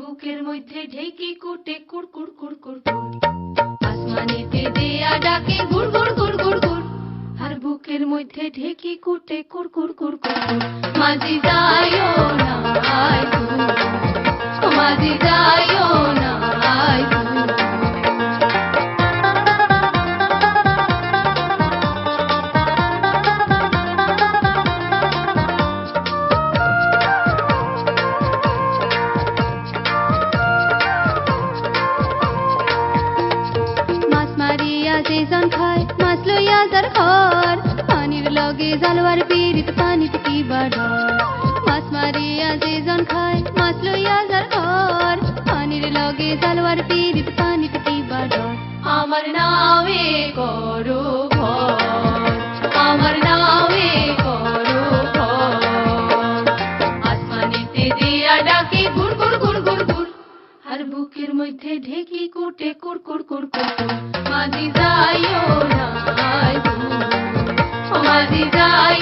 বুকের মধ্যে ঢেকি কুটে কুড় কুড় কুড় আসমানেতে দেয়া ডাকে গুড় গুড় গুড় গুড় গুড়। আর বুকের মধ্যে ঢেকি কুটে কুড় কুড় কুড় কুড়। মাঝি যাইও মারিয়া যে জন খায় মাছ লইয়া যার ঘর পানির লগে জালওয়ার পিরিত পানিতে কি বাড় মাছ মারিয়া যে জন খায় মাছ লইয়া যার ঘর পানির লগে জালওয়ার পিরিত পানিতে কি বাড় আমার নামে করো ভর আমার নামে করো ভর আসমানেতে দিয়া ডাকে গুড় গুড় গুড় গুড় গুড় আর বুকের মধ্যে ঢেকি কুটে কুড় কুড় কুড় কুড় কুড়। মাঝি যাইও না আয় দূর। ও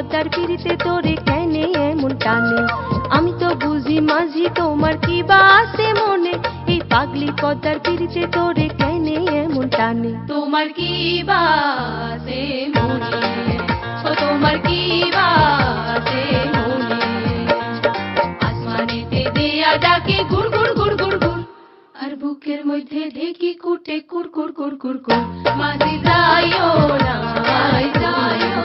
পদ্মার পিড়িতে তোরে কেনে এমন টানে? আমি তো বুঝি মাঝি তোমার কি বা আছে মনে? এই পাগলি পদ্মার পিড়িতে তোরে কেনে এমন টানে? তোমার কি বাসে মনে? তোমার কি বাসে মনে? আসমানেতে দেয়া ডাকে গুড় গুড় গুড় গুড় গুড় আর বুকের মধ্যে ঢেকি কুটে কুড় কুড় কুড় কুড় কুড় মাঝি যাইও না যাইও